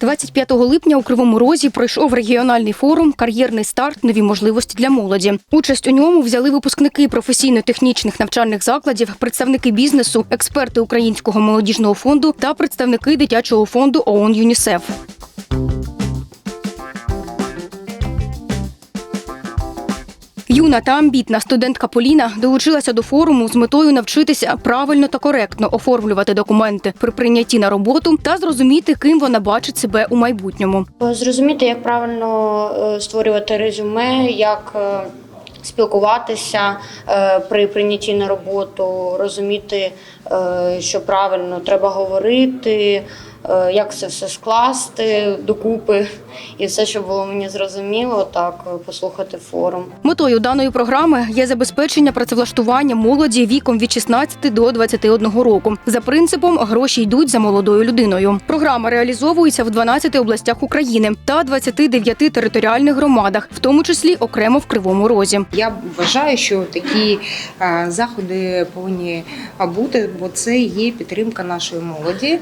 25 липня у Кривому Розі пройшов регіональний форум Кар'єрний старт. Нові можливості для молоді. Участь у ньому взяли випускники професійно-технічних навчальних закладів, представники бізнесу, експерти Українського молодіжного фонду та представники дитячого фонду ООН ЮНІСЕФ. Юна та амбітна студентка Поліна долучилася до форуму з метою навчитися правильно та коректно оформлювати документи при прийнятті на роботу та зрозуміти, ким вона бачить себе у майбутньому. Зрозуміти, як правильно е, створювати резюме, як е, спілкуватися е, при прийнятті на роботу, розуміти, що правильно треба говорити, як це все скласти докупи, і все, щоб було мені зрозуміло, так е, послухати форум. Метою даної програми є забезпечення працевлаштування молоді віком від 16 до 21 року. За принципом гроші йдуть за молодою людиною. Програма реалізовується в 12 областях України та 29 територіальних громадах, в тому числі окремо в Кривому Розі. Я вважаю, що такі е, заходи повинні бути, бо це є підтримка нашої молоді.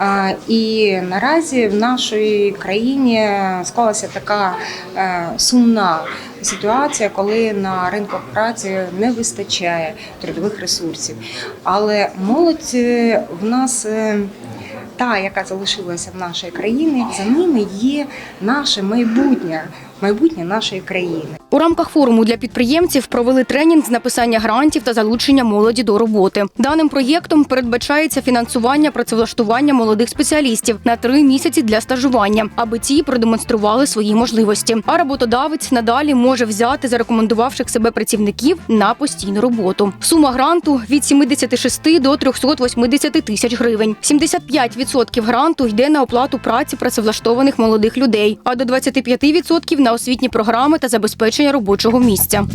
Е, І наразі в нашій країні склалася така е, сумна ситуація, коли на ринку праці не вистачає трудових ресурсів. Але молодь е, в нас. е, Та, яка залишилася в нашій країні, за ними є наше майбутнє, майбутнє нашої країни. У рамках форуму для підприємців провели тренінг з написання грантів та залучення молоді до роботи. Даним проєктом передбачається фінансування працевлаштування молодих спеціалістів на три місяці для стажування, аби ті продемонстрували свої можливості. А роботодавець надалі може взяти зарекомендувавших себе працівників на постійну роботу. Сума гранту від 76 до 380 тисяч гривень. 75% гранту йде на оплату праці працевлаштованих молодих людей, а до 25% на освітні програми та забезпечення робочого місця.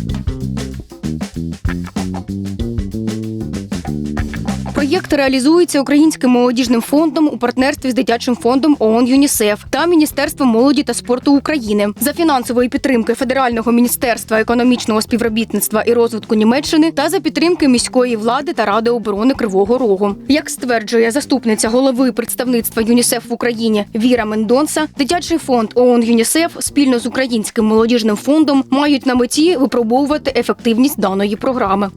Проєкт реалізується Українським молодіжним фондом у партнерстві з дитячим фондом ООН ЮНІСЕФ та Міністерством молоді та спорту України за фінансової підтримки Федерального міністерства економічного співробітництва і розвитку Німеччини та за підтримки міської влади та ради оборони Кривого Рогу. Як стверджує заступниця голови представництва ЮНІСЕФ в Україні Віра Мендонса, дитячий фонд ООН ЮНІСЕФ спільно з Українським молодіжним фондом мають на меті випробовувати ефективність даної програми.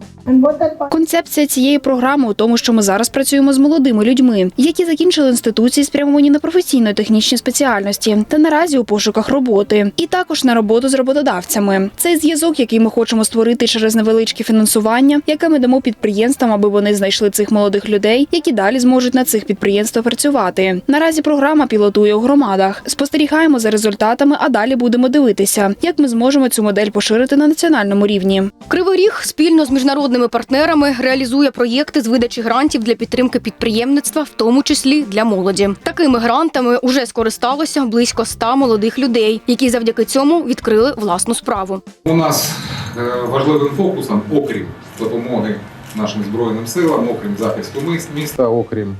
Концепція цієї програми у тому, що ми зараз працюємо з молодими людьми, які закінчили інституції, спрямовані на професійно-технічні спеціальності та наразі у пошуках роботи, і також на роботу з роботодавцями. Цей зв'язок, який ми хочемо створити через невеличке фінансування, яке ми дамо підприємствам, аби вони знайшли цих молодих людей, які далі зможуть на цих підприємствах працювати. Наразі програма пілотує у громадах. Спостерігаємо за результатами, а далі будемо дивитися, як ми зможемо цю модель поширити на національному рівні. Кривий Ріг спільно з міжнародними партнерами реалізує проєкти з видачі грантів для підтримки підприємництва, в тому числі для молоді. Такими грантами уже скористалося близько 100 молодих людей, які завдяки цьому відкрили власну справу. У нас е, важливим фокусом, окрім допомоги нашим збройним силам, окрім захисту міс- міста, окрім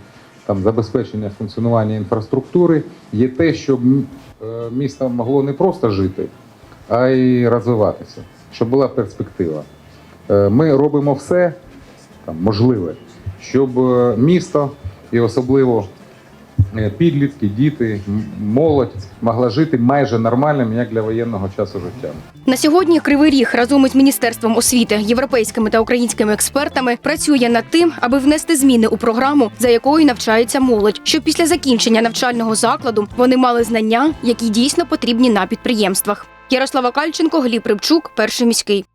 там забезпечення функціонування інфраструктури, є те, щоб е, місто могло не просто жити, а й розвиватися, щоб була перспектива. Е, Ми робимо все там, можливе, щоб е, місто і особливо е, підлітки, діти, молодь могла жити майже нормальним, як для воєнного часу життя. На сьогодні Кривий Ріг разом із міністерством освіти, європейськими та українськими експертами працює над тим, аби внести зміни у програму, за якою навчається молодь, щоб після закінчення навчального закладу вони мали знання, які дійсно потрібні на підприємствах. Ярослава Кальченко, Гліб Рибчук, перший міський.